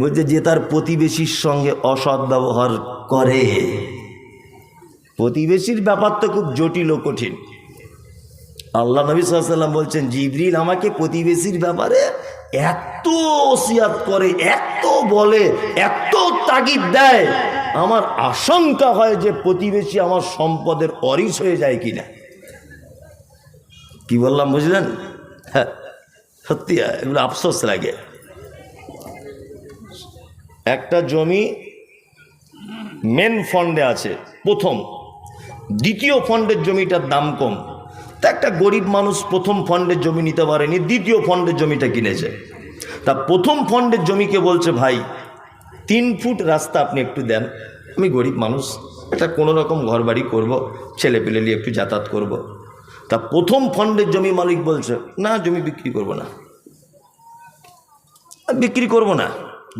বলছে যে তার প্রতিবেশীর সঙ্গে অসৎ ব্যবহার করে। প্রতিবেশীর ব্যাপার তো খুব জটিল ও কঠিন। আল্লাহ নবী সাল্লাম বলছেন, জিবরিল আমাকে প্রতিবেশীর ব্যাপারে এত ওসিয়াত করে, এত বলে, এত তাগিদ দেয়। আমার আশঙ্কা হয় যে প্রতিবেশী আমার সম্পদের অরিস হয়ে যায় কিনা। কি বললাম বুঝলেন? হ্যাঁ সত্যি, এগুলো আফসোস লাগে। একটা জমি মেন ফন্ডে আছে, প্রথম। দ্বিতীয় ফন্ডের জমিটার দাম কম। তা একটা গরিব মানুষ প্রথম ফন্ডের জমি নিতে পারেনি, দ্বিতীয় ফন্ডের জমিটা কিনেছে। তা প্রথম ফন্ডের জমিকে বলছে, ভাই, তিন ফুট রাস্তা আপনি একটু দেন, আমি গরিব মানুষ, একটা কোনো রকম ঘর বাড়ি করব ছেলে পেলে নিয়ে একটু যাতায়াত করব। তা প্রথম ফন্ডের জমি মালিক বলছে, না, জমি বিক্রি করব না। বিক্রি করব না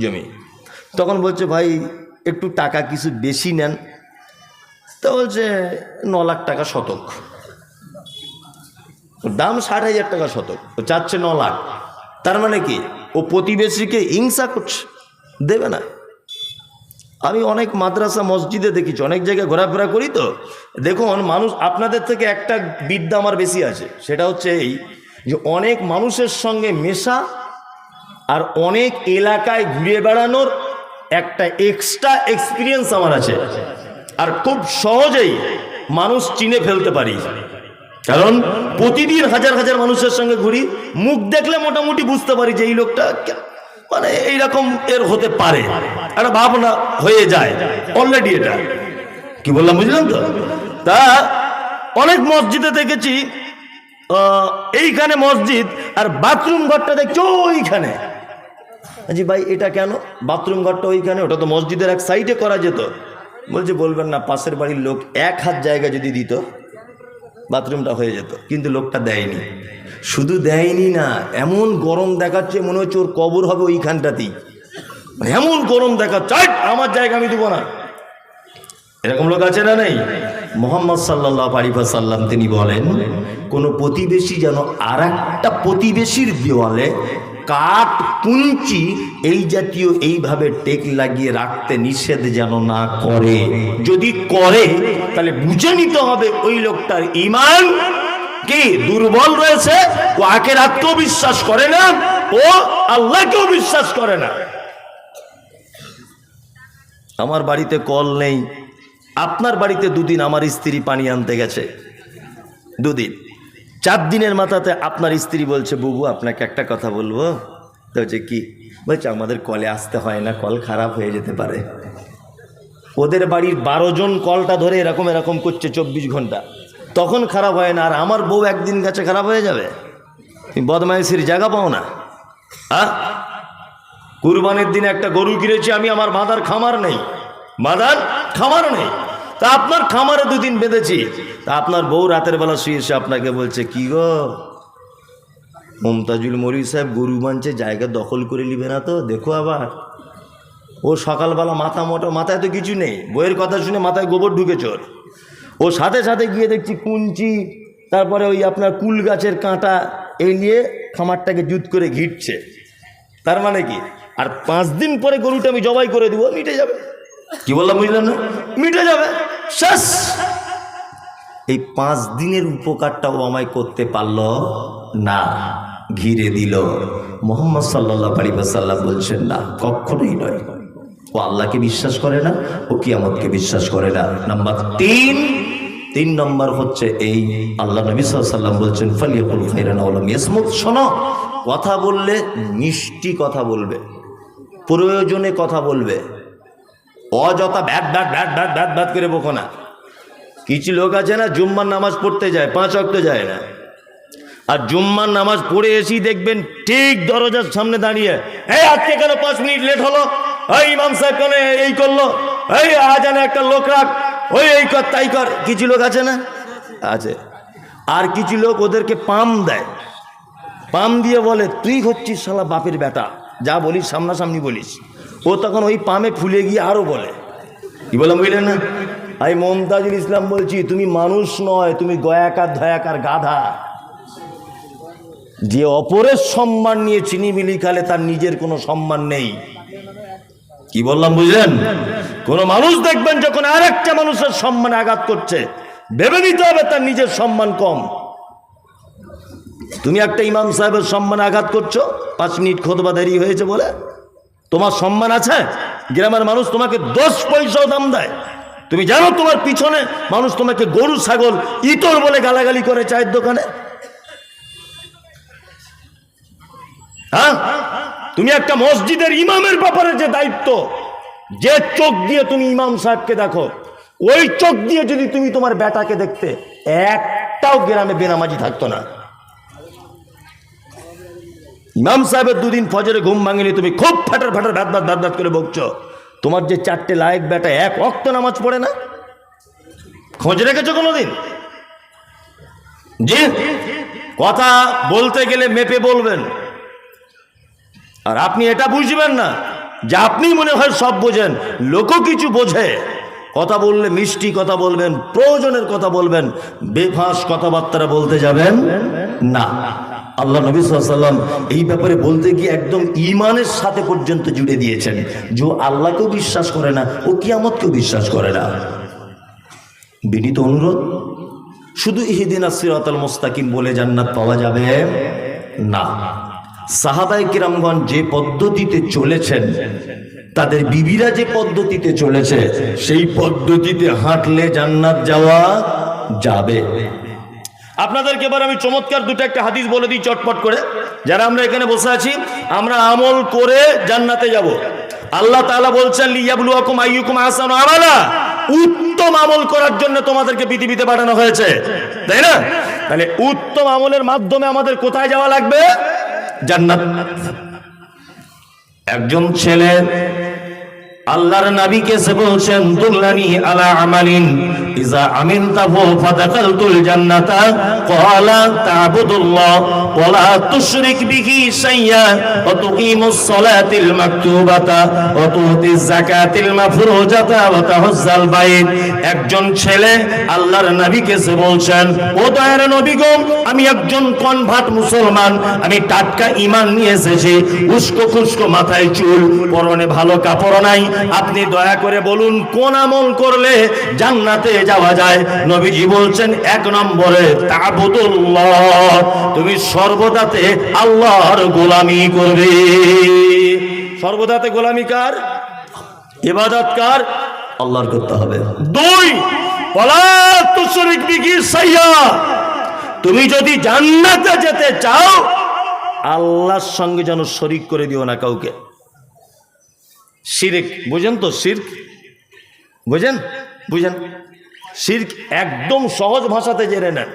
জমি? তখন বলছে, ভাই, একটু টাকা কিছু বেশি নেন। তো বলছে, ন লাখ টাকা শতক। দাম ষাট হাজার টাকা শতক। ও চাচ্ছে ন লাখ। তার মানে কি? ও প্রতিবেশীকে হিংসা করছে। দেবে না। আমি অনেক মাদ্রাসা, মসজিদে দেখেছি, অনেক জায়গায় ঘোরাফেরা করি তো। দেখুন, মানুষ আপনাদের থেকে একটা বিদ্যা আমার বেশি আছে। সেটা হচ্ছে এই যে, অনেক মানুষের সঙ্গে মেশা আর অনেক এলাকায় ঘুরে বেড়ানোর একটা এক্সট্রা এক্সপিরিয়েন্স আমার আছে। আর খুব সহজেই মানুষ চিনে ফেলতে পারি। কারণ প্রতিদিন হাজার হাজার মানুষের সঙ্গে ঘুরি, মুখ দেখলে মোটামুটি বুঝতে পারি যে এই লোকটা মানে এইরকম এর হতে পারে। একটা ভাবনা হয়ে যায় অলরেডি এটা। কি বললাম, বুঝলেন তো? তা অনেক মসজিদে দেখেছি এইখানে মসজিদ আর বাথরুম ঘরটা দেখছ ওইখানে। জি ভাই, এটা কেন? বাথরুম ঘরটা ওইখানে, ওটা তো মসজিদের এক সাইডে করা যেত। বলছে, বলবেন না, পাশের বাড়ির লোক এক হাত জায়গা যদি দিত, বাথরুমটা হয়ে যেত। কিন্তু লোকটা দেয়নি। শুধু দেয়নি না, এমন গরম দেখাচ্ছে মনে হচ্ছে ওর কবর হবে ওইখানটাতেই। মানে এমন গরম দেখাচ্ছে আমার জায়গা আমি দেবো না। এরকম লোক আছে না নেই? মোহাম্মদ সাল্লাহ আলিফা সাল্লাম তিনি বলেন, কোনো প্রতিবেশী যেন আর একটা প্রতিবেশীর দেওয়ালে কাঠ কুঞ্চি এই জাতীয় এইভাবে টেক লাগিয়ে রাখতে নিষেধ যেন না করে। যদি করে, তাহলে বুঝে নিতে হবে ওই লোকটার ইমান কি দুর্বল রয়েছে ও আখের আত্মবিশ্বাস করে না, ও আল্লাহকেও বিশ্বাস করে না। আমার বাড়িতে কল নেই। আপনার বাড়িতে দুদিন আমার স্ত্রী পানি আনতে গেছে। দুদিন। চার দিনের মাথাতে আপনার স্ত্রী বলছে, বুবু, আপনাকে একটা কথা বলব? তো হচ্ছে কি? বলছে, আমাদের কলে আসতে হয় না, কল খারাপ হয়ে যেতে পারে। ওদের বাড়ির বারো জন কলটা ধরে এরকম এরকম করছে চব্বিশ ঘণ্টা। তখন খারাপ হয় না, আর আমার বউ একদিন গেছে, খারাপ হয়ে যাবে? তুমি বদমাইশির জায়গা পাও না। হ্যাঁ কুরবানির দিনে একটা গরু কিনেছি, আমি, আমার মাদার খামার নেই। মাদার খামার নেই। তা আপনার খামারে দুদিন বেঁধেছি। তা আপনার বউ রাতের বেলা শুয়ে এসে আপনাকে বলছে, কি গো? মমতাজুল মরি সাহেব গরু মানছে জায়গা দখল করে নিবে না তো, দেখো আবার। ও সকালবেলা মাথা মোটো, মাথায় তো কিছু নেই। বইয়ের কথা শুনে মাথায় গোবর ঢুকে চোর। ও সাথে সাথে গিয়ে দেখছি কুঞ্চি, তারপরে ওই আপনার কুল গাছের কাঁটা, এই নিয়ে খামারটাকে জুত করে ঘিটছে তার মানে কি? আর পাঁচ দিন পরে গরুটা আমি জবাই করে দেবো, মিটে যাবে। কি বললাম, বুঝলাম না? মিটে যাবে। শেষ এই পাঁচ দিনের উপকারটাও আমায় করতে পারল না, ঘিরে দিল। মোহাম্মদ সাল্লাহ আলিবাসাল্লাম বলছেন, না, কখনোই নয়। ও আল্লাহকে বিশ্বাস করে না, ও কিয়ামতকে বিশ্বাস করে না। নাম্বার তিন তিন নম্বর হচ্ছে এই, আল্লাহ নবী সাল্লাম বলছেন, ফালিয়াকুল খাইরান ইসমুত শোনো, কথা বললে মিষ্টি কথা বলবে, প্রয়োজনে কথা বলবে। অযথা ব্যাট ব্যাট ব্যাট ব্যাট ব্যাট ব্যাট করে বকো না। কিছু লোক আছে না, জুম্মার নামাজ পড়তে যায়, পাঁচ অক্ট যায় না। আর জুম্মার নামাজ পড়ে এসেই দেখবেন ঠিক দরজার সামনে দাঁড়িয়ে, এই, আজকে কেন পাঁচ মিনিট লেট হলো? এই, ইমাম সাহেব কেন এই করল? এই, আজানে একটা লোক রাখ। ওই, এই কর, তাই কর। কিছু লোক আছে না? আছে। আর কিছু লোক ওদেরকে পাম দেয়। পাম দিয়ে বলে, তুই হচ্ছিস শালা বাপের বেটা। যা বলিস, সামনাসামনি বলিস। ও তখন ওই পামে ফুলে গিয়ে আরও বলে। কি বললাম বুঝলেন না? আমি মমতাজুল ইসলাম বলছি, তুমি মানুষ নয়, তুমি গয়াকার, ধয়াকার, গাধা। যে অপরের সম্মান নিয়ে চিনি মিলি খালে তার নিজের কোনো সম্মান নেই। কি বললাম বুঝলেন? কোন মানুষ দেখবেন যখন আর একটা মানুষের সম্মানে আঘাত করছে, ভেবে নিতে হবে তার নিজের সম্মান কম। তুমি একটা ইমাম সাহেবের সম্মানে আঘাত করছ, পাঁচ মিনিট খোদবা দেরি হয়েছে বলে। তোমার সম্মান আছে? গ্রামের মানুষ তোমাকে দশ পয়সাও দাম দেয়। তুমি জানো তোমার পিছনে মানুষ তোমাকে গরু, ছাগল, ইতর বলে গালাগালি করে চায়ের দোকানে? হ্যাঁ? তুমি একটা মসজিদের ইমামের ব্যাপারে যে দায়িত্ব, যে চোখ দিয়ে তুমি ইমাম সাহেবকে দেখো, ওই চোখ দিয়ে যদি তুমি তোমার বেটাকে দেখতে, একটাও গ্রামে বেনামাজি থাকতো না। ইমাম সাহেবের দুদিন ফজরে ঘুম ভাঙেনি, তুমি খুব ফাটার ফাটার ভাত ভাত ভাত ভাত করে বকছো। তোমার যে চারটে লায়ক বেটা, এক অক্ত নামাজ পড়ে না? খোঁজ রেখেছো কোনোদিন? জি। কথা বলতে গেলে মেপে বলবেন। আর আপনি এটা বুঝবেন না যে আপনি মনে হয় সব বোঝেন, লোকও কিছু বোঝে। কথা বললে মিষ্টি কথা বলবেন, প্রয়োজনের কথা বলবেন, বেফাঁস কথাবার্তা বলতে যাবেন না। আল্লাহ নবী সাল্লাম এই ব্যাপারে বলতে গিয়ে একদম ইমানের সাথে পর্যন্ত জুড়ে দিয়েছেন যে আল্লাহকেও বিশ্বাস করে না, ও কিয়ামতকেও বিশ্বাস করে না। বিনীত অনুরোধ, শুধু ইহিদিন আসিরাতাল মোস্তাকিম বলে জান্নাত পাওয়া যাবে না। সাহাবাই কিরামগণ যে পদ্ধতিতে চলেছেন তাদের বিবিরা যে পদ্ধতিতে চলেছে, সেই পদ্ধতিতে হাঁটলে জান্নাত যাওয়া যাবে। আপনাদেরকে এবার আমি চমৎকার দুটো একটা হাদিস বলে দিই চটপট করে। যারা আমরা এখানে বসে আছি, আমরা আমল করে জান্নাতে যাব। আল্লাহ তাআলা বলছেন, লিয়াবলুয়াকুম আইয়ুকুম আহসানু আমালা। উত্তম আমল করার জন্য তোমাদেরকে পৃথিবীতে পাঠানো হয়েছে। তাই না? তাহলে উত্তম আমলের মাধ্যমে আমাদের কোথায় যাওয়া লাগবে? জান্নাত। একজন ছেলে আল্লাহর নবীকে সে বলছেন, দুল্লানি আলা আমালিন, ইজা আমিনতাহু ফাদাখালতুল জান্নাতা, ক্বালা তা'বুদুল্লাহ ওয়া লা তুশরিক বিহি শাইয়্যা ওয়া তুকিমুস সালাতিল মাকতুবাতা, ওয়া তুতিজ যাকাতিল মাফরুজাতা, ওয়া তাহুজ্জাল বাইত। একজন ছেলে আল্লাহর নবীকে সে বলছেন, ও দয়ার নবী গো, আমি একজন কনভার্ট মুসলমান, আমি টাটকা ঈমান নিয়ে এসেছি, উস্কো খুস্কো মাথায় চুল, পরনে ভালো কাপড় নাই আপনি দয়া করে বলুন, কোন আমল করলে জান্নাতে যাওয়া যায়? নবীজি বলছেন, এক নম্বরে তুমি সর্বদাতে আল্লাহর গোলামি করবে। সর্বদাতে গোলামি কার? ইবাদত কার? আল্লাহর করতে হবে। দুই তুমি যদি জান্নাতে যেতে চাও, আল্লাহর সঙ্গে যেন শরিক করে দিও না কাউকে। শিরিক। বুঝেন তো শির্ক? বুঝেন? বুঝেন? শির্ক একদম সহজ ভাষাতে জেনে নেন।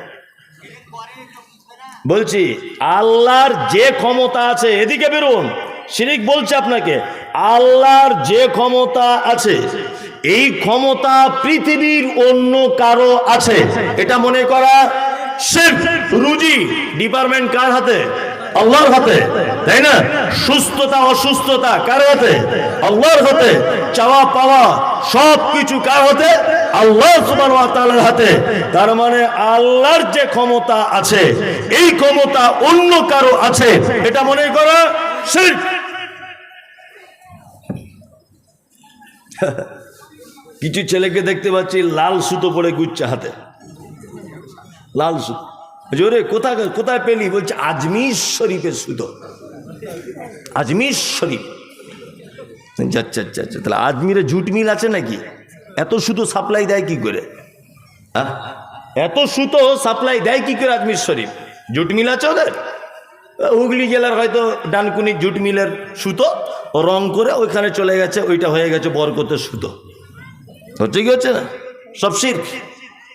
বলছি, আল্লাহর যে ক্ষমতা আছে, এদিকে বেরোন। শিরিক বলছে আপনাকে, আল্লাহর যে ক্ষমতা আছে, এই ক্ষমতা পৃথিবীর অন্য কারও আছে। এটা মনে করা শির্ক। রুজি ডিপার্টমেন্ট কার হাতে? আল্লাহর হাতে, তাই না? সুস্থতা, অসুস্থতা, কার হাতে? আল্লাহর হাতে। চাওয়া, পাওয়া সব কিছু কার হাতে? আল্লাহ সুবহানাহু হাতে। তার মানে আল্লাহর যে ক্ষমতা আছে, এই ক্ষমতা অন্য কারও আছে। এটা মনে করা শিরক। কিছু ছেলেকে দেখতে পাচ্ছি, লাল সুতো পরে গুচ্ছে হাতে। লাল সুতো। জোরে কোথায় কোথায় পেলি? বলছে, আজমির শরীফের সুতো। আজমির শরীফ। আচ্ছা আচ্ছা আচ্ছা তাহলে আজমিরে জুট মিল আছে নাকি? এত সুতো সাপ্লাই দেয় কি করে? হ্যাঁ এত সুতো সাপ্লাই দেয় কি করে আজমির শরীফ? জুট মিল আছে ওদের? হুগলি জেলার হয়তো ডানকুনি জুট মিলের সুতো রং করে ওইখানে চলে গেছে, ওইটা হয়ে গেছে বরকতের সুতো। হচ্ছে কি হচ্ছে না? সব শির্ক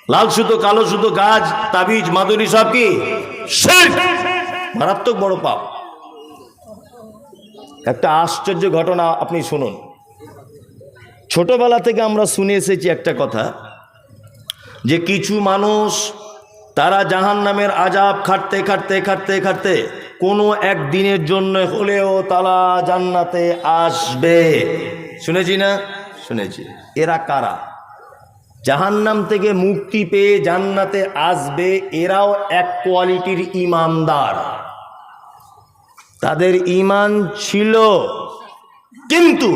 লাল সুতো, কালো সুতো, গাছ, তাবিজ মাদুরি সব কি? মারাত্মক বড় পাপ। একটা আশ্চর্য ঘটনা আপনি শুনুন। ছোটবেলা থেকে আমরা শুনে এসেছি একটা কথা, যে কিছু মানুষ তারা জাহান নামের আজাব খাটতে খাটতে খাটতে খাটতে কোনো একদিনের জন্য হলেও তারা জান্নাতে আসবে। শুনেছি না? শুনেছি। এরা কারা? জাহান্নাম থেকে মুক্তি পেয়ে জান্নাতে আসবে এরাও এক কোয়ালিটির ইমানদার। তাদের ইমান ছিল, কিন্তু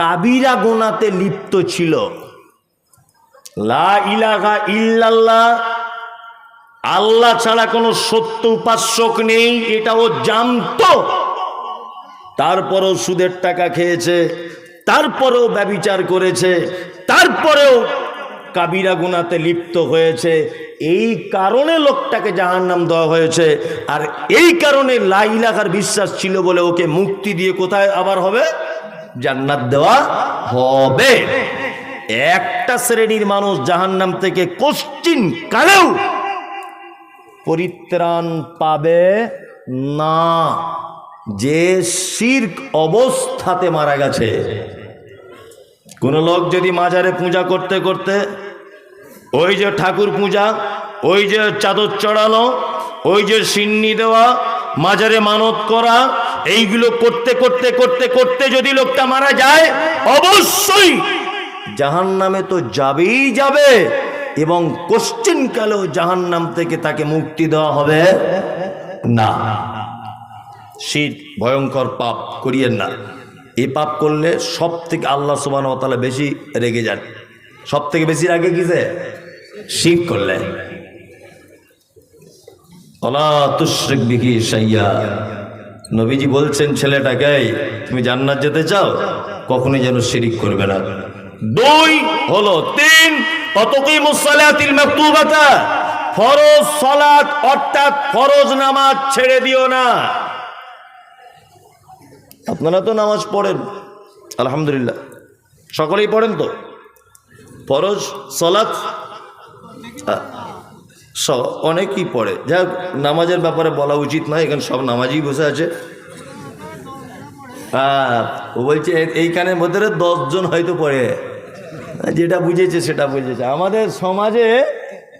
কাবিরা গোনাতে লিপ্ত ছিল। লা ইলাহা ইল্লাল্লাহ, আল্লাহ ছাড়া কোনো সত্য উপাস্যক নেই এটা ও জানতো। তারপরেও সুদের টাকা খেয়েছে, তারপরেও ব্যবিচার করেছে, তারপরেও কাবিরা গুনাতে লিপ্ত হয়েছে। এই কারণে লোকটাকে জাহান নাম দেওয়া হয়েছে। আর এই কারণে লাইলাকার বিশ্বাস ছিল বলে ওকে মুক্তি দিয়ে কোথায় আবার হবে? জান্নাত দেওয়া হবে। একটা শ্রেণির মানুষ জাহান্নাম থেকে কোশ্চিন কালেও পরিত্রাণ পাবে না। যে শির্ক অবস্থাতে মারা গেছে। কোন লোক যদি মাজারে পূজা করতে করতে ওই যে ঠাকুর পূজা, ওই যে চাদর চড়ানো ওই যে সিন্নি দেওয়া, মাজারে মানত করা, এইগুলো করতে করতে করতে করতে যদি লোকটা মারা যায়, অবশ্যই জাহান নামে তো যাবেই যাবে এবং কোশ্চিন কালেও জাহান নাম থেকে তাকে মুক্তি দেওয়া হবে না। শীত, ভয়ঙ্কর পাপ, করিয়েন না। এই পাপ করলে সব থেকে আল্লাহ সুবান তালা বেশি রেগে যান। সব থেকে বেশি রাগে কিসে শিখ করলে। অলা তুশ্রিক নবীজি বলছেন, ছেলেটাকে, তুমি জান্নাত যেতে চাও? কখনোই যেন শিরিক করবে না। দুই হলো, তিন ফরজ সালাত অর্থাৎ ফরজ নামাজ ছেড়ে দিও না। আপনারা তো নামাজ পড়েন। আলহামদুলিল্লাহ। সকলেই পড়েন তো? ফরজ, সলাৎ? অনেকেই পড়ে। যাক নামাজের ব্যাপারে বলা উচিত নয়, এখানে সব নামাজই বসে আছে। ও বলছে এইখানের মধ্যে দশজন হয়তো পড়ে। যেটা বুঝেছে, সেটা বুঝেছে। আমাদের সমাজে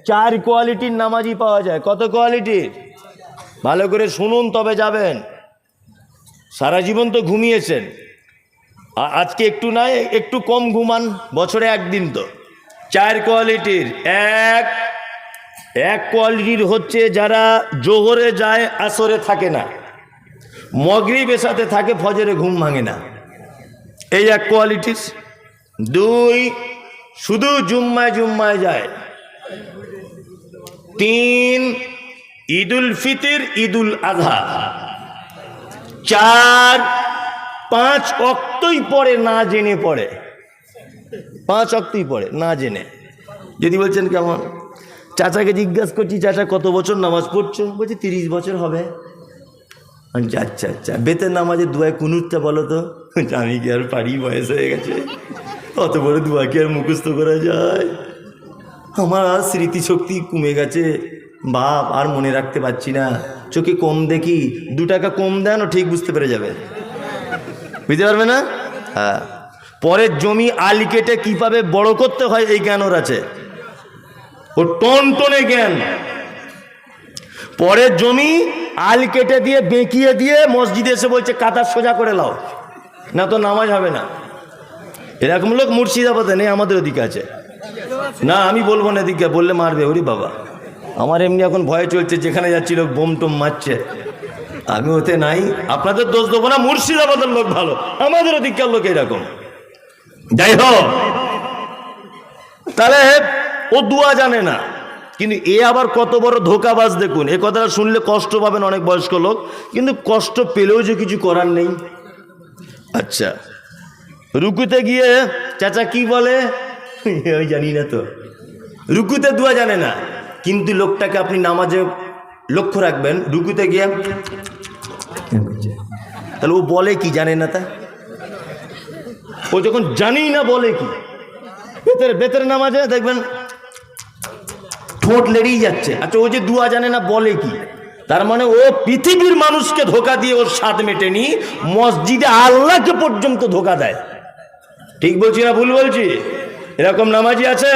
চার কোয়ালিটির নামাজই পাওয়া যায়। কত কোয়ালিটির? ভালো করে শুনুন, তবে যাবেন। সারা জীবন তো ঘুমিয়েছেন। আজকে একটু নয় একটু কম ঘুমান, বছরে একদিন তো। চার কোয়ালিটির, এক এক কোয়ালিটির হচ্ছে যারা জোহরে যায়, আসরে থাকে না। মগরিবের সাথে থাকে, ফজরে ঘুম ভাঙে না। এই এক কোয়ালিটির। দুই, শুধু জুম্মায় জুম্মায় যায়। তিন, ঈদুল ফিতির, ঈদুল আজহা চার পাঁচ অক্তই পড়ে, না জেনে পড়ে। পাঁচ অক্তই পড়ে, না জেনে। যদি বলছেন কেমন? চাচাকে জিজ্ঞাসা করছি, চাচা, কত বছর নামাজ পড়ছো? বলছে, তিরিশ বছর হবে। আচ্ছা আচ্ছা বেতের নামাজে দুয়ায় কুনুরটা বলো তো? আমি কি আর পারি? বয়স হয়ে গেছে। অত বড় দুয়া কি আর মুখস্থ করা যায়? আমার স্মৃতিশক্তি কমে গেছে। বাপ, আর মনে রাখতে পারছি না। চোখে কম দেখি, দু টাকা কম দেন ও ঠিক বুঝতে পেরে যাবে। বুঝতে পারবে না? হ্যাঁ। পরের জমি আল কেটে কীভাবে বড় করতে হয়, এই জ্ঞান ওর আছে। ও টন টনে জ্ঞান। পরের জমি আল কেটে দিয়ে বেঁকিয়ে দিয়ে মসজিদে এসে বলছে, কাতার সোজা করে লাও না তো নামাজ হবে না। এরকম লোক মুর্শিদাবাদে নেই, আমাদের ওদিকে আছে। না, আমি বলব না এদিকে, বললে মারবে, ওরে বাবা। আমার এমনি এখন ভয় চলছে, যেখানে যাচ্ছি লোক বোম টোম মারছে। আমি ওতে নাই। আপনাদের দোষ দেবো না, মুর্শিদাবাদের লোক ভালো। আমাদের ওদিককার লোক এরকম যাই হোক। তাহলে ও দুয়া জানে না। কিন্তু এ আবার কত বড় ধোকাবাজ দেখুন। এ কথাটা শুনলে কষ্ট পাবেন অনেক বয়স্ক লোক। কিন্তু কষ্ট পেলেও যে কিছু করার নেই। আচ্ছা। রুকুতে গিয়ে চাচা কি বলে? জানি না তো। রুকুতে দুয়া জানে না। কিন্তু লোকটাকে আপনি নামাজে লক্ষ্য রাখবেন, রুকুতে গিয়ে তাহলে ও বলে কি, জানে না তা? ও যখন জানি না বলে কি বেতের বেতের নামাজে দেখবেন ঠোঁট লেড়েই যাচ্ছে। আচ্ছা ও যে দুয়া জানে না, বলে কি? তার মানে ও পৃথিবীর মানুষকে ধোকা দিয়ে ওর স্বাদ মেটেনি, মসজিদে আল্লাহকে পর্যন্ত ধোকা দেয়। ঠিক বলছি না, ভুল বলছি? এরকম নামাজি আছে?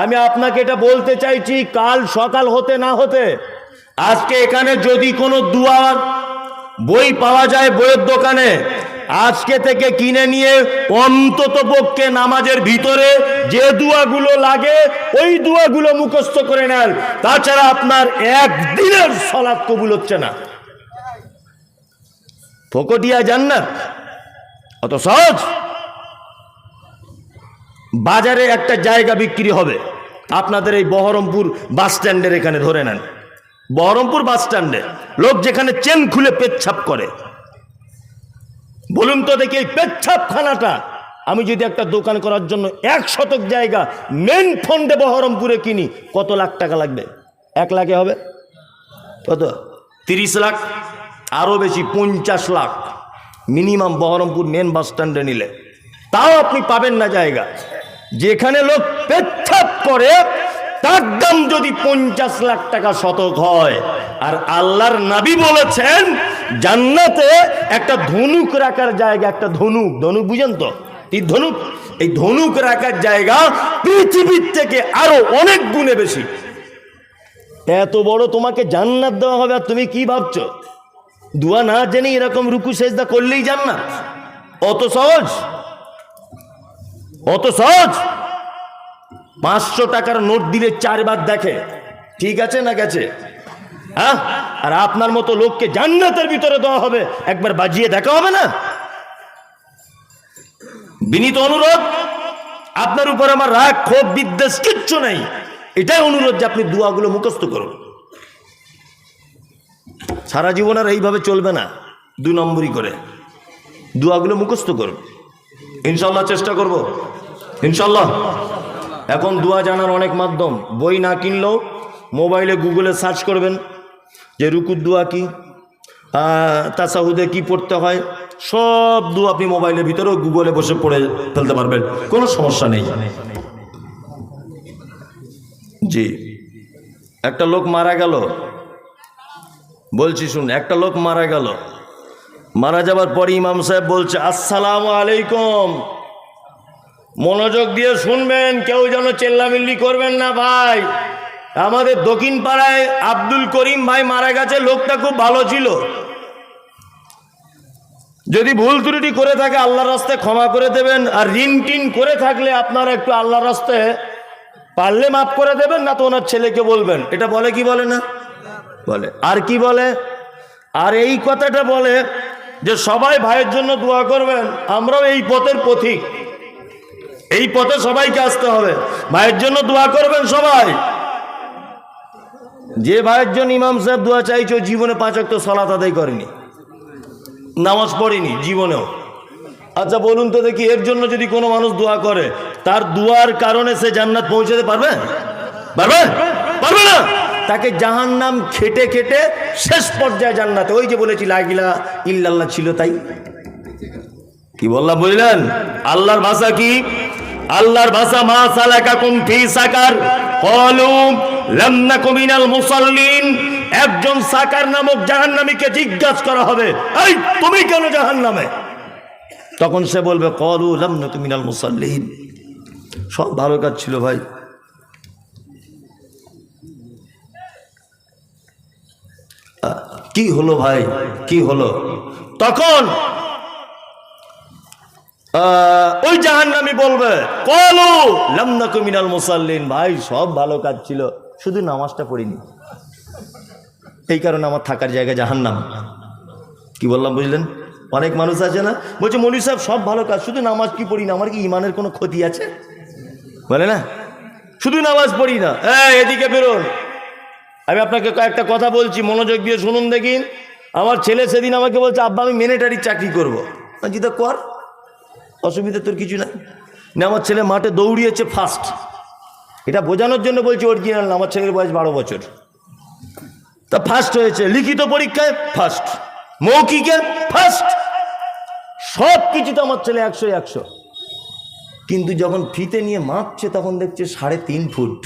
আমি আপনাকে এটা বলতে চাইছি, কাল সকাল হতে না হতে, আজকে এখানে যদি কোনো দুয়ার বই পাওয়া যায় বইয়ের দোকানে, আজকে থেকে কিনে নিয়ে অন্তত পক্ষে নামাজের ভিতরে যে দুয়াগুলো লাগে, ওই দুয়াগুলো মুখস্থ করে নেন। তাছাড়া আপনার একদিনের সলাৎ কবুল হচ্ছে না। ফকটিয়া না অত সহজ? বাজারে একটা জায়গা বিক্রি হবে। আপনাদের এই বহরমপুর বাস স্ট্যান্ডের এখানে ধরে নেন। বহরমপুর বাস স্ট্যান্ডে লোক যেখানে চেন খুলে পেচ্ছাপ করে। বলুন তো দেখি এই পেচ্ছাপখানাটা। আমি যদি একটা দোকান করার জন্য এক শতক জায়গা মেন ফন্ডে বহরমপুরে কিনি, কত লাখ টাকা লাগবে? এক লাখে হবে? কত? তিরিশ লাখ, আরও বেশি, পঞ্চাশ lakh. Minimum Baharampur main bus স্ট্যান্ডে নিলে। তাও আপনি পাবেন না জায়গা। যেখানে লোক পেচ্ছাপ করে, তার দাম যদি পঞ্চাশ লাখ টাকা শতক হয়। আর আল্লাহর নাবি বলেছেন, জান্নাতে একটা ধনুক রাখার জায়গা, একটা ধনুক। ধনুক বুঝেন তো? এই ধনুক? এই ধনুক রাখার জায়গা পৃথিবীর থেকে আরও অনেক গুণে বেশি। এত বড় তোমাকে জান্নাত দেওয়া হবে, আর তুমি কি ভাবছ? দুয়া না জেনে এরকম রুকু সেজদা করলেই জান্নাত। অত সহজ? অত সহজ? পাঁচশো টাকার নোট দিলে চারবার দেখে। ঠিক আছে না গেছে? হ্যাঁ? আর আপনার মতো লোককে জান্নাতের ভিতরে দেওয়া হবে, একবার বাজিয়ে দেখা হবে না? বিনীত অনুরোধ, আপনার উপর আমার রাগ, ক্ষোভ, বিদ্বেষ কিচ্ছু নেই। এটাই অনুরোধ যে আপনি দুয়াগুলো মুখস্থ করুন। সারা জীবন আর এইভাবে চলবে না, দু নম্বরই করে। দুয়াগুলো মুখস্থ করুন। ইনশাল্লাহ চেষ্টা করব। ইনশাল্লাহ। এখন দুয়া জানার অনেক মাধ্যম। বই না কিনলেও মোবাইলে গুগলে সার্চ করবেন যে রুকুর দুয়া কি তাসাহুদে কি পড়তে হয়। সব দু আপনি মোবাইলের ভিতরেও গুগলে বসে পড়ে ফেলতে পারবেন। কোনো সমস্যা নেই। জি। একটা লোক মারা গেল। বলছি শুন, একটা লোক মারা গেল। মারা যাবার পরে ইমাম সাহেব বলছে, আসসালাম আলাইকুম। মনোযোগ দিয়ে শুনবেন, কেউ যেন চেল্লামিল্লি করবেন না ভাই। আমাদের দক্ষিণ পাড়ায় আব্দুল করিম ভাই মারা গেছে, লোকটা খুব ভালো ছিল। যদি ভুল ত্রুটি করে থাকে, আল্লাহর রাস্তায় ক্ষমা করে দেবেন। আর ঋণ টিন করে থাকলে আপনারা একটু আল্লাহর রাস্তায় পারলে মাফ করে দেবেন, না তো ওনার ছেলেকে বলবেন। এটা বলে কি বলে না? বলে। আর কি বলে? আর এই কথাটা বলে যে সবাই ভাইয়ের জন্য দোয়া করবেন, আমরাও এই পথের পথিক। এই পথে সবাইকে আসতে হবে। ভাইয়ের জন্য দোয়া করবেন সবাই। যে ভাইয়ের জন্য ইমাম সাহেব দোয়া চাইছো জীবনে পাঁচ অক্ট সলাত আদায় করেনি। নামাজ পড়েনি জীবনেও। আচ্ছা বলুন তো দেখি, এর জন্য যদি কোনো মানুষ দোয়া করে, তার দুয়ার কারণে সে জান্নাত পৌঁছাতে পারবে? পারবে? পারবে না? তাকে জাহান নাম খেটে খেটে শেষ পর্যায়ে জান্নাতে, ওই যে বলেছি লাগিলা ইল্লাল্লাহ ছিল তাই। কি বললাম, বুঝলেন? আল্লাহর ভাষা কি? আল্লাহর ভাষা, মা সালাকাকুম ফি সাকার। ক্বালু লাম নাকু মিনাল মুসাল্লিন। একজন সাকার নামক জাহান্নামীকে জিজ্ঞাসা করা হবে, এই, তুমি কেন জাহান্নামে? তখন সে বলবে, ক্বালু লাম নাকু মিনাল মুসাল্লিন। সব ভালো কাজ ছিল ভাই। কি হলো ভাই? কি হলো? তখন ওই জাহান্নামি বলবে, কলো লামনাকু মিনাল মুসাল্লিন। ভাই, সব ভালো কাজ ছিল, শুধু নামাজটা পড়িনি। এই কারণে আমার থাকার জায়গা জাহান্নাম। কি বললাম, বুঝলেন? অনেক মানুষ আছে না? বলছে মৌলী সাহেব, সব ভালো কাজ, শুধু নামাজ কি পড়ি না আমার কি ইমানের কোনো ক্ষতি আছে? বলে না, শুধু নামাজ পড়ি না এই, এদিকে বেরোন আমি আপনাকে কয়েকটা কথা বলছি, মনোযোগ দিয়ে শুনুন দেখিন আমার ছেলে সেদিন আমাকে বলছে, আব্বা, আমি মিলিটারির চাকরি করব। আমি তো কর, অসুবিধা তোর কিছু নাই। না, আমার ছেলে মাঠে দৌড়িয়েছে ফার্স্ট এটা বোঝানোর জন্য বলছি অরিজিনাল আমার ছেলের বয়স বারো বছর। তা ফার্স্ট হয়েছে, লিখিত পরীক্ষায় ফার্স্ট মৌখিকে ফার্স্ট সব কিছুতে আমার ছেলে একশো একশো। কিন্তু যখন ফিতে নিয়ে মাপছে, তখন দেখছে সাড়ে তিন ফুট।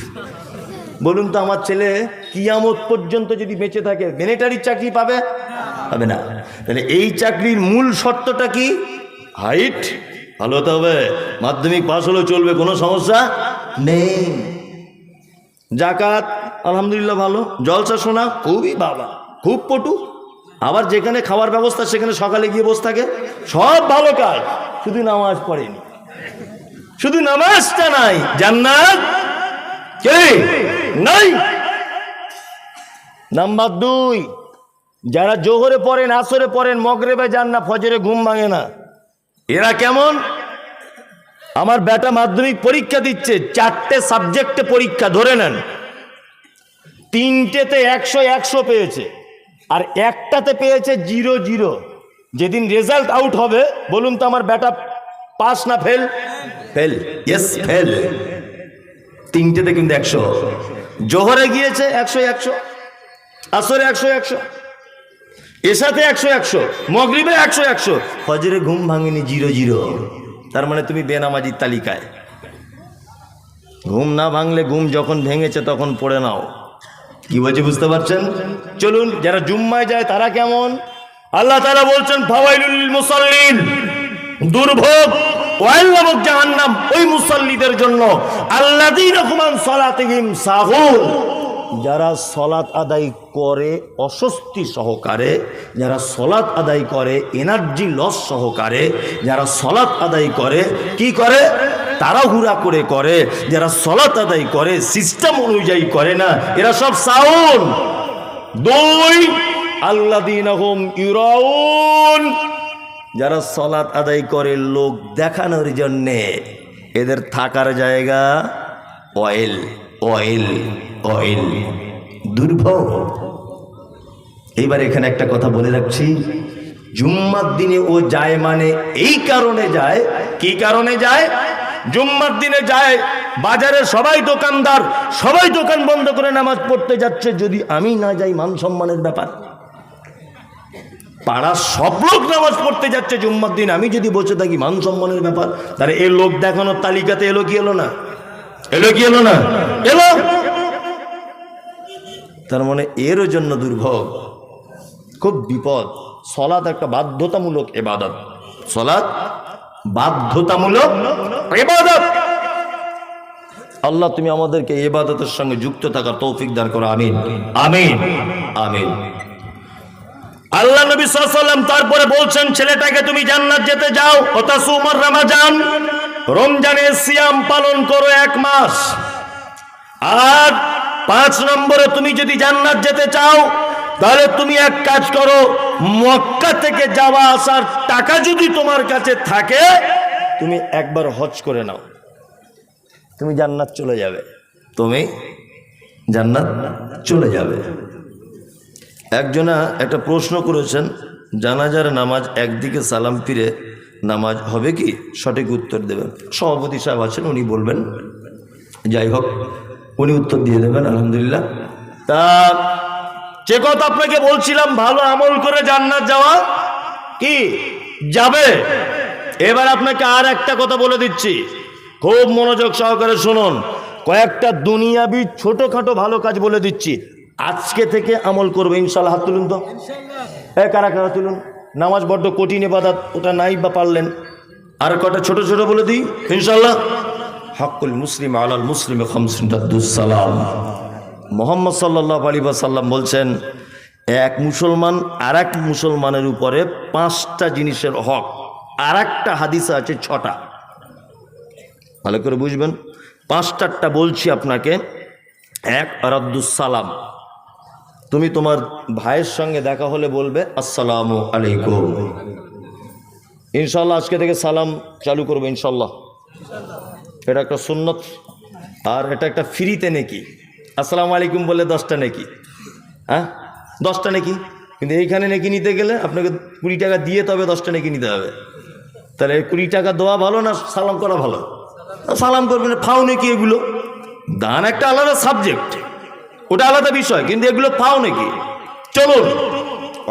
বলুন তো আমার ছেলে কিয়ামত পর্যন্ত যদি বেঁচে থাকে মিলিটারির চাকরি পাবে? পাবে না। তাহলে এই চাকরির মূল শর্তটা কি? হাইট ভালো হতে হবে। মাধ্যমিক পাস হলেও চলবে, কোনো সমস্যা? নেই। জাকাত? আলহামদুলিল্লাহ ভালো। জলসা শোনা? খুবই বাবা। খুব পটু। আবার যেখানে খাওয়ার ব্যবস্থা, সেখানে সকালে গিয়ে বসে থাকে। সব ভালো কাজ। শুধু নামাজ পড়েনি। শুধু নামাজটা নাই। জান্নাত? কে? নাই। নাম্বার দুই, যারা জোহরে পড়েন, আসরে পড়েন, মগরেবে যান না, ফজরে ঘুম ভাঙে না। এরা কেমন? আমার বেটা মাধ্যমিক পরীক্ষা দিচ্ছে, চারটে সাবজেক্টে পরীক্ষা, ধরে নেন। তিনটেতে একশো একশো পেয়েছে। আর একটাতে পেয়েছে জিরো জিরো। যেদিন রেজাল্ট আউট হবে, বলুন তো আমার বেটা পাস না ফেল? Fail yes fail. তিনটেতে কিন্তু একশো। জোহরে গিয়েছে একশো একশো, আসরে একশো একশো এসাতে একশো একশো, মগরিবে একশো একশো। হজরে ঘুম ভাঙেনি, জিরো জিরো। তার মানে তুমি বেনামাজির তালিকায়। ঘুম না ভাঙলে ঘুম যখন ভেঙেছে তখন পড়ে নাও। কি বলছে বুঝতে পারছেন? চলুন, যারা জুম্মায় যায় তারা কেমন? আল্লাহ তারা বলছেন, ফাওয়াইলুল মুসাল্লিন, দুর্ভোগ নামক ওই মুসাল্লিদের জন্য। আল্লাযীনা হুমান সালাতিহিম সাহুন যারা সলাৎ আদায় করে অস্বস্তি সহকারে, যারা সলাৎ আদায় করে এনার্জি লস সহকারে, যারা সলাৎ আদায় করে, কি করে? তাড়াহুড়া করে করে। যারা সলাৎ আদায় করে সিস্টেম অনুযায়ী করে না, এরা সব সাউন দুই আল্লাদিনহুম ইউরাউন। যারা সলাৎ আদায় করে লোক দেখানোর জন্যে, এদের থাকার জায়গা অয়েল অয়েল অয়েল, দুর্ভোগ। এইবার এখানে একটা কথা বলে রাখছি। জুম্মার দিনে ও যায় মানে এই কারণে যায়, কি কারণে যায়? জুম্মার দিনে যায় বাজারে সবাই দোকানদার, সবাই দোকান বন্ধ করে নামাজ পড়তে যাচ্ছে। যদি আমি না যাই, মান সম্মানের ব্যাপার। পাড়ার সব লোক নামাজ পড়তে যাচ্ছে জুম্মার দিন। আমি যদি বসে থাকি, মান সম্মানের ব্যাপার। তাহলে এ লোক দেখানোর তালিকাতে এলো কি এলো না? এলো কি এলো না? এলো? তার মানে এরও জন্য দুর্ভোগ। খুব বিপদ। সলাৎ একটা বাধ্যতামূলক এবাদত। সলাৎ বাধ্যতামূলক এবাদত। আল্লাহ, তুমি আমাদেরকে এবাদতের সঙ্গে যুক্ত থাকার তৌফিক দান করো। আমিন। আমিন। আমিন। আল্লাহ নবী সাল্লাম তারপরে বলছেন, ছেলেটাকে তুমি জান্নাত যেতে যাও ওটা সুমর রামাজান রমজানের সিয়াম পালন করো এক মাস। আর পাঁচ নম্বরে তুমি যদি জান্নাত যেতে চাও, তাহলে তুমি এক কাজ করো, মক্কা থেকে যাওয়া আসার টাকা যদি তোমার কাছে থাকে, তুমি একবার হজ করে নাও। তুমি জান্নাত চলে যাবে। তুমি জান্নাত চলে যাবে। একজনা একটা প্রশ্ন করেছেন, জানাজার নামাজ একদিকে সালাম ফিরে নামাজ হবে কি? সঠিক উত্তর দেবেন। সভাপতি সাহেব আছেন, উনি বলবেন। যাই হোক, উনি উত্তর দিয়ে দেবেন, আলহামদুলিল্লাহ। তা যে কথা আপনাকে বলছিলাম, ভালো আমল করে জান্নাত যাওয়া কি? যাবে। এবার আপনাকে আর একটা কথা বলে দিচ্ছি। খুব মনোযোগ সহকারে শুনুন। কয়েকটা দুনিয়াবি ছোটখাটো ভালো কাজ বলে দিচ্ছি। আজকে থেকে আমল করবে, ইনশাল্লাহ হাত তুলুন তো। এ, কারা কারা তুলুন? নামাজ বড্ড কঠিন এবাদাত ওটা নাই বা পারলেন। আর কটা ছোট ছোট বলে দিই, ইনশাল্লাহ। হকুল মুসলিম আলাল মুসলিম সালাম। মোহাম্মদ সাল্লাহ আলী সাল্লাম বলছেন, এক মুসলমান আর এক মুসলমানের উপরে পাঁচটা জিনিসের হক আর একটা হাদিসা আছে ছটা। ভালো করে বুঝবেন, পাঁচটারটা বলছি আপনাকে। এক সালাম। তুমি তোমার ভাইয়ের সঙ্গে দেখা হলে বলবে, আসসালামু আলাইকুম। ইনশাল্লাহ আজকে থেকে সালাম চালু করব ইনশাল্লাহ এটা একটা সুন্নত, আর এটা একটা ফ্রিতে নেকি। আসসালামু আলাইকুম বলে দশটা নেকি। হ্যাঁ? দশটা নেকি। কিন্তু এইখানে নেকি নিতে গেলে আপনাকে কুড়ি টাকা দিয়ে তবে দশটা নেকি নিতে হবে। তাহলে কুড়ি টাকা দেওয়া ভালো না সালাম করা ভালো? সালাম করবেন, ফাও নাকি এগুলো? দান একটা আলাদা সাবজেক্ট ওটা আলাদা বিষয়, কিন্তু এগুলো ফাও নাকি? চলুন।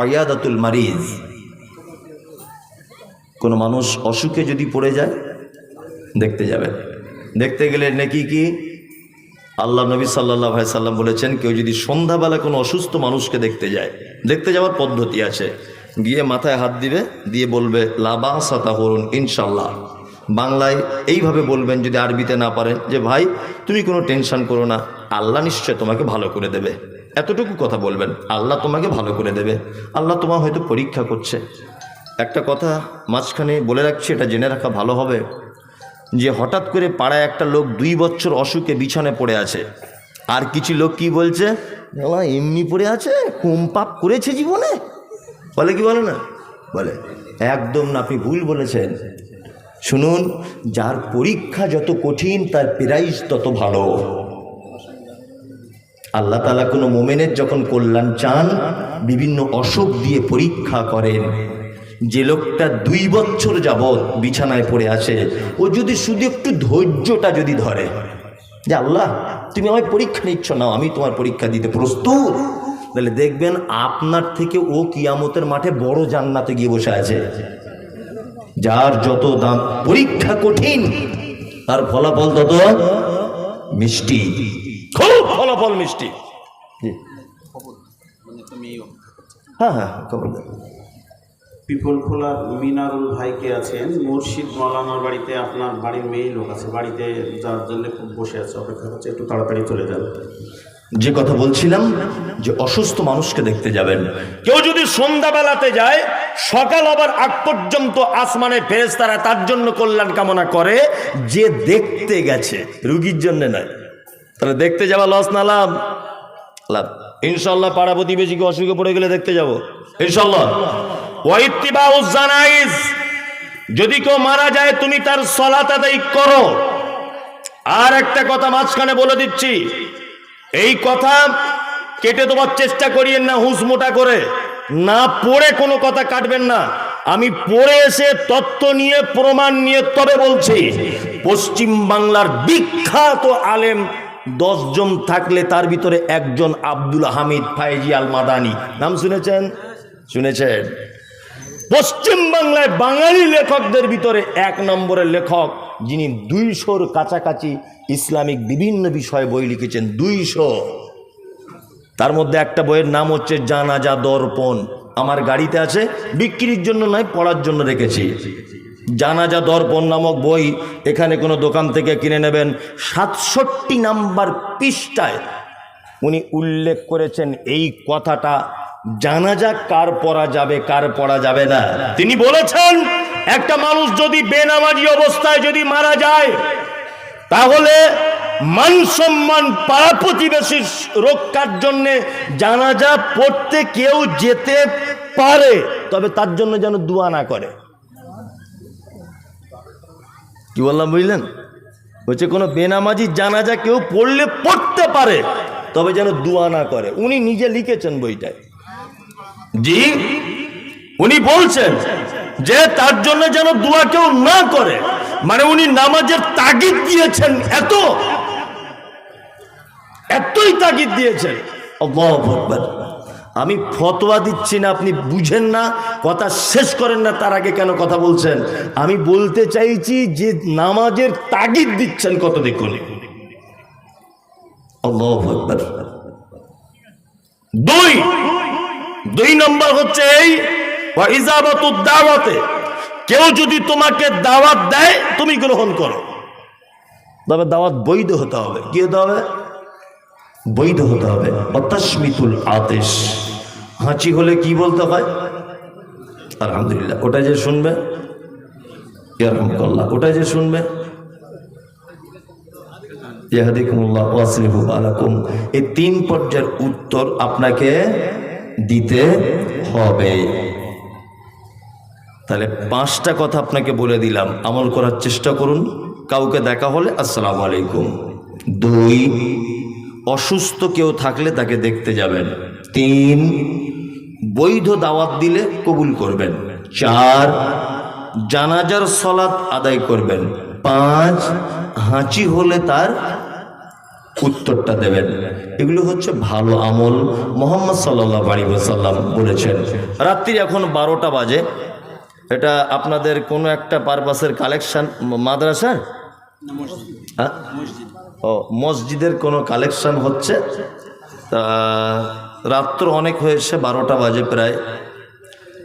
অয়াদাতুল মারিজ। কোনো মানুষ অসুখে যদি পড়ে যায়, দেখতে যাবেন দেখতে গেলে নাকি কি? আল্লাহ নবী সাল্লাহ ভাই সাল্লাম বলেছেন, কেউ যদি সন্ধ্যাবেলা কোনো অসুস্থ মানুষকে দেখতে যায়, দেখতে যাওয়ার পদ্ধতি আছে। গিয়ে মাথায় হাত দিবে, দিয়ে বলবে লাবা সাতা হরুন ইনশাল্লাহ বাংলায় এইভাবে বলবেন যদি আরবিতে না পারেন, যে ভাই, তুমি কোনো টেনশন করো না আল্লাহ নিশ্চয় তোমাকে ভালো করে দেবে। এতটুকু কথা বলবেন, আল্লাহ তোমাকে ভালো করে দেবে। আল্লাহ তোমার হয়তো পরীক্ষা করছে। একটা কথা মাঝখানে বলে রাখছি, এটা জেনে রাখা ভালো হবে যে হঠাৎ করে পাড়ায় একটা লোক দুই বছর অসুখে বিছানে পড়ে আছে। আর কিছু লোক কি বলছে? বাবা, এমনি পড়ে আছে? কম পাপ করেছে জীবনে? বলে কি বলে না? বলে, একদম না, আপনি ভুল বলেছেন। শুনুন, যার পরীক্ষা যত কঠিন, তার প্রাইজ তত ভালো। আল্লাহ তালা কোনো মোমেনের যখন কল্যাণ চান, বিভিন্ন অসুখ দিয়ে পরীক্ষা করেন। যে লোকটা দুই বছর যাবৎ বিছানায় পড়ে আছে, ও যদি শুধু একটু ধৈর্যটা যদি ধরে, যে আল্লাহ, তুমি আমায় পরীক্ষা নিচ্ছ না আমি তোমার পরীক্ষা দিতে প্রস্তুত। তাহলে দেখবেন আপনার থেকে ও কিয়ামতের মাঠে বড় জান্নাতে গিয়ে বসে আছে। যার যত দাম, পরীক্ষা কঠিন, তার ফলাফল তত মিষ্টি। খুব ফলাফল মিষ্টি। জি। হ্যাঁ হ্যাঁ খবর পিপল খোলা মিনারুল ভাইকে আছেন? মুর্শিদ মৌলানার বাড়িতে আপনার বাড়ির মেয়ে লোক আছে। বাড়িতে যার জন্য খুব বসে আছে। অপেক্ষা করছে একটু তাড়াতাড়ি চলে যান। যে কথা বলছিলাম যে অসুস্থ মানুষকে দেখতে যাবেন। কেউ যদি সন্ধ্যাবেলাতে যায় সকাল আবার আগ পর্যন্ত আসমানে ফেরেস্তারা তার জন্য কল্যাণ কামনা করে যে দেখতে গেছে রুগীর জন্য নয়। তাহলে দেখতে যাওয়া লস না লাভ? লাভ। ইনশাল্লাহ পাড়া প্রতিবেশীকে অসুখে পড়ে গেলে দেখতে যাব। ইনশাল্লাহ। যদি কেউ মারা যায়, তুমি তার সলাত আদায় করো। আর একটা কথা মাঝখানে বলে দিচ্ছি। এই কথা কেটে দেওয়ার চেষ্টা করিয়েন না হুঁস মোটা করে। না পড়ে কোনো কথা কাটবেন না। আমি পড়ে এসে তত্ত্ব নিয়ে, প্রমাণ নিয়ে তবে বলছি, পশ্চিম বাংলার বিখ্যাত আলেম দশজন থাকলে তার ভিতরে একজন আব্দুল হামিদ ফাইজি আল মাদানি নাম শুনেছেন? শুনেছেন। পশ্চিম বাংলায় বাঙালি লেখকদের ভিতরে এক নম্বরের লেখক, যিনি দুইশোর কাছাকাছি ইসলামিক বিভিন্ন বিষয়ে বই লিখেছেন, দুইশো। তার মধ্যে একটা বইয়ের নাম হচ্ছে জানাজা দর্পণ। আমার গাড়িতে আছে, বিক্রির জন্য নয়, পড়ার জন্য রেখেছি। জানাজা দর্পণ নামক বই এখানে কোনো দোকান থেকে কিনে নেবেন। সাতষট্টি নাম্বার পৃষ্ঠায় উনি উল্লেখ করেছেন, এই কথাটা, জানাজা কার পড়া যাবে, কার পড়া যাবে না? তিনি বলেছেন, একটা মানুষ যদি বেনামাজি অবস্থায় যদি মারা যায়, তাহলে মান সম্মান পাড়া প্রতিবেশীর রক্ষার জন্যে জানাজা পড়তে কেউ যেতে পারে, তবে তার জন্য যেন দোয়া না করে। কি বললাম বুঝলেন? হচ্ছে কোনো বেনামাজি জানাজা কেউ পড়লে পড়তে পারে, তবে যেন দোয়া না করে। উনি নিজে লিখেছেন বইটায়। জি, উনি বলছেন যে তার জন্য যেন দোয়া কেউ না করে। মানে উনি নামাজের তাগিদ দিয়েছেন, এত? এতই তাগিদ দিয়েছেন। আমি ফতোয়া দিচ্ছি না, আপনি বুঝেন না, কথা শেষ করেন না, তার আগে কেন কথা বলছেন? আমি বলতে চাইছি যে নামাজের তাগিদ দিচ্ছেন কত দেখুন। দুই। দুই নম্বর হচ্ছে এই, ওয়া ইজাবাতুদ দাওয়াতে, কেউ যদি তোমাকে দাওয়াত দেয়, তুমি গ্রহণ করো। তবে দাওয়াত বৈধ হতে হবে। কি হতে হবে? বৈধ হতে হবে। অতাস্মিতুল আদেশ হাঁচি হলে কি বলতে হয়? আলহামদুলিল্লাহ ওটা যে শুনবে। ইয়ারহামুকাল্লাহ ওটা যে শুনবে। ইয়াহাদিকুমুল্লাহ আলাকুম। এই তিন পর্যায়ের উত্তর আপনাকে দিতে হবে। তাহলে পাঁচটা কথা আপনাকে বলে দিলাম। আমল করার চেষ্টা করুন। কাউকে দেখা হলে আসসালামু আলাইকুম। দুই, অসুস্থ কেউ থাকলে তাকে দেখতে যাবেন। তিন, বৈধ দাওয়াত দিলে কবুল করবেন। চার, জানাজার সলাৎ আদায় করবেন। পাঁচ, হাঁচি হলে তার উত্তরটা দেবেন। এগুলো হচ্ছে ভালো আমল, মোহাম্মদ সাল্লাহ আলী সাল্লাম বলেছেন। রাত্রি এখন বারোটা বাজে। এটা আপনাদের কোনো একটা পারপাসের কালেকশন মাদ্রাসার? হ্যাঁ? ও, মসজিদের কোনো কালেকশন হচ্ছে? তা রাত্র অনেক হয়েছে, বারোটা বাজে প্রায়।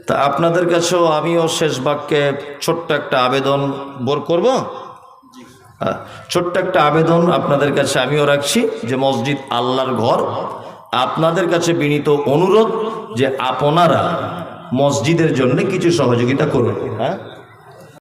তা আপনাদের কাছেও আমিও শেষ বাক্যে ছোট্ট একটা আবেদন বোর করব? ছোট্ট একটা আবেদন আপনাদের কাছে আমিও রাখছি, যে মসজিদ আল্লাহর ঘর। আপনাদের কাছে বিনীত অনুরোধ যে আপনারা মসজিদের জন্য কিছু সহযোগিতা করবেন হ্যাঁ?